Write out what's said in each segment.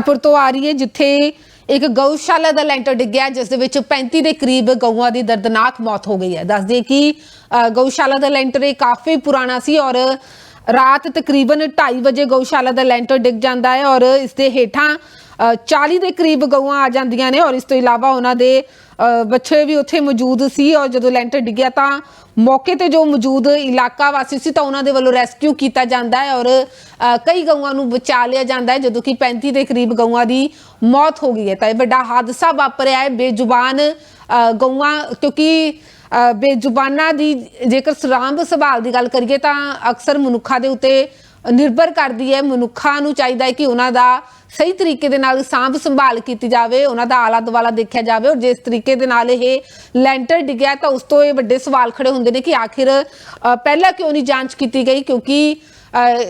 ਪਰ ਤੋਂ ਆ ਰਹੀ ਹੈ ਜਿੱਥੇ ਇੱਕ ਗਊਸ਼ਾਲਾ ਦਾ ਲੈਂਟਰ ਡਿੱਗਿਆ ਜਿਸ ਦੇ ਵਿੱਚ 35 ਦੇ ਕਰੀਬ ਗਊਆਂ ਦੀ ਦਰਦਨਾਕ ਮੌਤ ਹੋ ਗਈ ਹੈ। ਦੱਸਦੇ ਕਿ ਅ, ਗਊਸ਼ਾਲਾ ਦਾ ਲੈਂਟਰ ਇਹ ਕਾਫੀ ਪੁਰਾਣਾ ਸੀ ਔਰ ਰਾਤ ਤਕਰੀਬਨ 2:30 ਵਜੇ ਗਊਸ਼ਾਲਾ ਦਾ ਲੈਂਟਰ ਡਿੱਗ ਜਾਂਦਾ ਹੈ ਔਰ ਇਸ ਦੇ ਹੇਠਾਂ 40 ਦੇ ਕਰੀਬ ਗਊਆਂ ਆ ਜਾਂਦੀਆਂ ਨੇ ਔਰ ਇਸ ਤੋਂ ਇਲਾਵਾ ਉਹਨਾਂ ਦੇ ਬੱਚੇ ਵੀ ਉੱਥੇ ਮੌਜੂਦ ਸੀ ਔਰ ਜਦੋਂ ਲੈਂਟਰ ਡਿੱਗਿਆ ਤਾਂ ਮੌਕੇ ਤੇ ਜੋ ਮੌਜੂਦ ਇਲਾਕਾ ਵਾਸੀ ਸੀ ਤਾਂ ਉਹਨਾਂ ਦੇ ਵੱਲੋਂ ਰੈਸਕਿਊ ਕੀਤਾ ਜਾਂਦਾ ਹੈ ਔਰ ਕਈ ਗਊਆਂ ਨੂੰ ਬਚਾ ਲਿਆ ਜਾਂਦਾ ਹੈ ਜਦੋਂ ਕਿ 35 ਦੇ ਕਰੀਬ ਗਊਆਂ ਦੀ ਮੌਤ ਹੋ ਗਈ ਹੈ। ਤਾਂ ਇਹ ਵੱਡਾ ਹਾਦਸਾ ਵਾਪਰਿਆ ਹੈ। ਬੇਜ਼ੁਬਾਨ ਗਊਆਂ ਕਿਉਂਕਿ ਅ, ਬੇਜ਼ੁਬਾਨਾਂ ਦੀ ਜੇਕਰ ਸਰਾਮ ਸੰਭਾਲ ਦੀ ਗੱਲ ਕਰੀਏ ਤਾਂ ਅਕਸਰ ਮਨੁੱਖਾਂ ਦੇ ਉੱਤੇ ਨਿਰਭਰ ਕਰਦੀ ਹੈ ਮਨੁੱਖਾਂ ਨੂੰ ਚਾਹੀਦਾ ਹੈ ਕਿ ਉਹਨਾਂ ਦਾ ਸਹੀ ਤਰੀਕੇ ਦੇ ਨਾਲ ਸਾਂਭ ਸੰਭਾਲ ਕੀਤੀ ਜਾਵੇ ਉਹਨਾਂ ਦਾ ਆਲਾ ਦੁਆਲਾ ਦੇਖਿਆ ਜਾਵੇ ਔਰ ਜਿਸ ਤਰੀਕੇ ਦੇ ਨਾਲ ਇਹ ਲੈਂਟਰ ਡਿੱਗਿਆ ਤਾਂ ਉਸ ਤੋਂ ਇਹ ਵੱਡੇ ਸਵਾਲ ਖੜੇ ਹੁੰਦੇ ਨੇ ਕਿ ਆਖਿਰ ਪਹਿਲਾਂ ਕਿਉਂ ਨਹੀਂ ਜਾਂਚ ਕੀਤੀ ਗਈ? ਕਿਉਂਕਿ ਅ,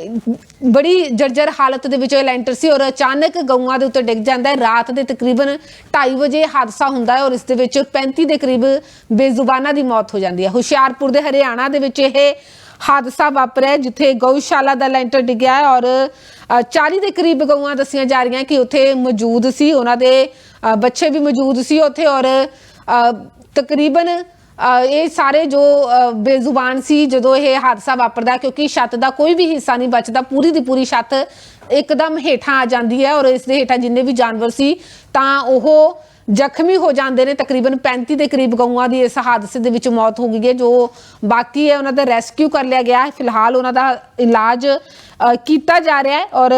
ਬੜੀ ਜਰਜਰ ਹਾਲਤ ਦੇ ਵਿੱਚ ਇਹ ਲੈਂਟਰ ਸੀ ਔਰ ਅਚਾਨਕ ਗਊਆਂ ਦੇ ਉੱਤੇ ਡਿੱਗ ਜਾਂਦਾ ਹੈ। ਰਾਤ ਦੇ ਤਕਰੀਬਨ 2:30 ਵਜੇ ਹਾਦਸਾ ਹੁੰਦਾ ਹੈ ਔਰ ਇਸ ਦੇ ਵਿੱਚ 35 ਦੇ ਕਰੀਬ ਬੇਜ਼ੁਬਾਨਾਂ ਦੀ ਮੌਤ ਹੋ ਜਾਂਦੀ ਹੈ। ਹੁਸ਼ਿਆਰਪੁਰ ਦੇ ਹਰਿਆਣਾ ਦੇ ਵਿੱਚ ਇਹ ਹਾਦਸਾ ਵਾਪਰਿਆ ਜਿੱਥੇ ਗਊਸ਼ਾਲਾ ਦਾ ਲੈਂਟਰ ਡਿੱਗਿਆ ਹੈ ਔਰ ਅ, 40 ਦੇ ਕਰੀਬ ਗਊਆਂ ਦੱਸੀਆਂ ਜਾ ਰਹੀਆਂ ਕਿ ਉੱਥੇ ਮੌਜੂਦ ਸੀ ਉਹਨਾਂ ਦੇ ਅ, ਬੱਚੇ ਵੀ ਮੌਜੂਦ ਸੀ ਉੱਥੇ ਔਰ ਅ, ਤਕਰੀਬਨ ਇਹ ਸਾਰੇ ਜੋ ਬੇਜ਼ੁਬਾਨ ਸੀ, ਜਦੋਂ ਇਹ ਹਾਦਸਾ ਵਾਪਰਦਾ, ਕਿਉਂਕਿ ਛੱਤ ਦਾ ਕੋਈ ਵੀ ਹਿੱਸਾ ਨਹੀਂ ਬਚਦਾ, ਪੂਰੀ ਦੀ ਪੂਰੀ ਛੱਤ ਇੱਕਦਮ ਹੇਠਾਂ ਆ ਜਾਂਦੀ ਹੈ ਔਰ ਇਸ ਦੇ ਹੇਠਾਂ ਜਿੰਨੇ ਵੀ ਜਾਨਵਰ ਸੀ, ਤਾਂ ਉਹ ਜ਼ਖਮੀ ਹੋ ਜਾਂਦੇ ਨੇ, ਤਕਰੀਬਨ 35 ਦੇ ਕਰੀਬ ਗਊਆਂ ਦੀ ਇਸ ਹਾਦਸੇ ਦੇ ਵਿੱਚ ਮੌਤ ਹੋ ਗਈ ਹੈ, ਜੋ ਬਾਕੀ ਹੈ ਉਹਨਾਂ ਦਾ ਰੈਸਕਿਊ ਕਰ ਲਿਆ ਗਿਆ ਹੈ। ਫਿਲਹਾਲ ਉਹਨਾਂ ਦਾ ਇਲਾਜ ਕੀਤਾ ਜਾ ਰਿਹਾ ਹੈ ਔਰ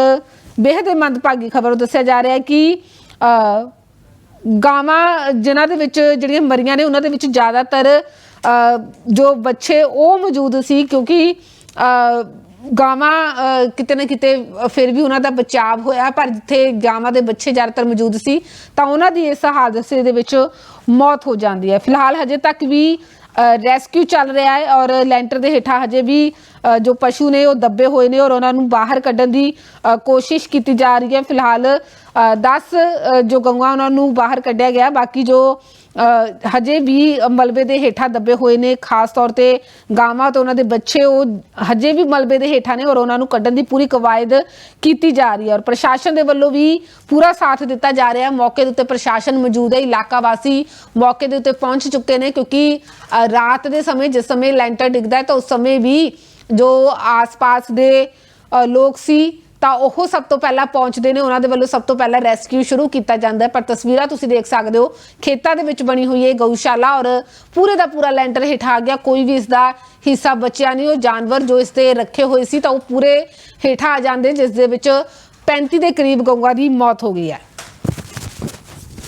ਬੇहद ਮੰਦਭਾਗੀ ਖਬਰ ਦੱਸਿਆ ਜਾ ਰਿਹਾ ਹੈ ਕਿ ਗਾਵਾਂ ਜਿਨ੍ਹਾਂ ਦੇ ਵਿੱਚ ਜਿਹੜੀਆਂ ਮਰੀਆਂ ਨੇ ਉਹਨਾਂ ਦੇ ਵਿੱਚ ਜ਼ਿਆਦਾਤਰ ਅ, ਜੋ ਬੱਚੇ ਉਹ ਮੌਜੂਦ ਸੀ ਕਿਉਂਕਿ ਅ, ਗਾਵਾਂ ਅ, ਕਿਤੇ ਨਾ ਕਿਤੇ ਫਿਰ ਵੀ ਉਹਨਾਂ ਦਾ ਬਚਾਵ ਹੋਇਆ ਪਰ ਜਿੱਥੇ ਗਾਵਾਂ ਦੇ ਬੱਚੇ ਜ਼ਿਆਦਾਤਰ ਮੌਜੂਦ ਸੀ ਤਾਂ ਉਹਨਾਂ ਦੀ ਇਸ ਹਾਦਸੇ ਦੇ ਵਿੱਚ ਮੌਤ ਹੋ ਜਾਂਦੀ ਹੈ। ਫਿਲਹਾਲ ਹਜੇ ਤੱਕ ਵੀ ਰੈਸਕਿਊ ਚੱਲ ਰਿਹਾ ਹੈ ਔਰ ਲੈਂਟਰ ਦੇ ਹੇਠਾਂ ਹਜੇ ਵੀ ਜੋ ਪਸ਼ੂ ਨੇ ਉਹ ਦੱਬੇ ਹੋਏ ਨੇ ਔਰ ਉਹਨਾਂ ਨੂੰ ਬਾਹਰ ਕੱਢਣ ਦੀ ਕੋਸ਼ਿਸ਼ ਕੀਤੀ ਜਾ ਰਹੀ ਹੈ। ਫਿਲਹਾਲ 10 ਜੋ ਗਊਆਂ ਉਹਨਾਂ ਨੂੰ ਬਾਹਰ ਕੱਢਿਆ ਗਿਆ, ਬਾਕੀ ਜੋ ਹਜੇ ਵੀ ਮਲਬੇ ਦੇ ਹੇਠਾਂ ਦੱਬੇ ਹੋਏ ਨੇ, ਖਾਸ ਤੌਰ ਤੇ ਗਾਵਾਂ ਤੇ ਉਹਨਾਂ ਦੇ ਬੱਚੇ, ਉਹ ਹਜੇ ਵੀ ਮਲਬੇ ਦੇ ਹੇਠਾਂ ਨੇ ਔਰ ਉਹਨਾਂ ਨੂੰ ਕੱਢਣ ਦੀ ਪੂਰੀ ਕਵਾਇਦ ਕੀਤੀ ਜਾ ਰਹੀ ਹੈ। ਔਰ ਪ੍ਰਸ਼ਾਸਨ ਦੇ ਵੱਲੋਂ ਵੀ ਪੂਰਾ ਸਾਥ ਦਿੱਤਾ ਜਾ ਰਿਹਾ ਹੈ। ਮੌਕੇ ਦੇ ਉੱਤੇ ਪ੍ਰਸ਼ਾਸਨ ਮੌਜੂਦ ਹੈ, ਇਲਾਕਾ ਵਾਸੀ ਮੌਕੇ ਦੇ ਉੱਤੇ ਪਹੁੰਚ ਚੁੱਕੇ ਨੇ ਕਿਉਂਕਿ ਰਾਤ ਦੇ ਸਮੇਂ, ਜਿਸ ਸਮੇਂ ਲੈਂਟਰ ਡਿੱਗਦਾ ਹੈ ਤਾਂ ਉਸ ਸਮੇਂ ਵੀ ਜੋ ਆਸ-ਪਾਸ ਦੇ ਲੋਕ ਸੀ, ਤਾਂ ਉਹ ਸਭ ਤੋਂ ਪਹਿਲਾਂ ਪਹੁੰਚਦੇ ਨੇ। ਉਹਨਾਂ ਦੇ ਵੱਲੋਂ ਸਭ ਤੋਂ ਪਹਿਲਾਂ ਰੈਸਕਿਊ ਸ਼ੁਰੂ ਕੀਤਾ ਜਾਂਦਾ ਹੈ। ਪਰ ਤਸਵੀਰਾਂ ਤੁਸੀਂ ਦੇਖ ਸਕਦੇ ਹੋ, ਖੇਤਾਂ ਦੇ ਵਿੱਚ ਬਣੀ ਹੋਈ ਹੈ ਗਊਸ਼ਾਲਾ ਔਰ ਪੂਰੇ ਦਾ ਪੂਰਾ ਲੈਂਟਰ ਹੇਠ ਆ ਗਿਆ। ਕੋਈ ਵੀ ਇਸ ਦਾ ਹਿੱਸਾ ਬਚਿਆ ਨਹੀਂ। ਉਹ ਜਾਨਵਰ ਜੋ ਇਸ ਤੇ ਰੱਖੇ ਹੋਏ ਸੀ ਤਾਂ ਉਹ ਪੂਰੇ ਹੇਠਾਂ ਆ ਜਾਂਦੇ ਜਿਸ ਦੇ ਵਿੱਚ 35 ਦੇ ਕਰੀਬ ਗਊਆਂ ਦੀ ਮੌਤ ਹੋ ਗਈ ਹੈ।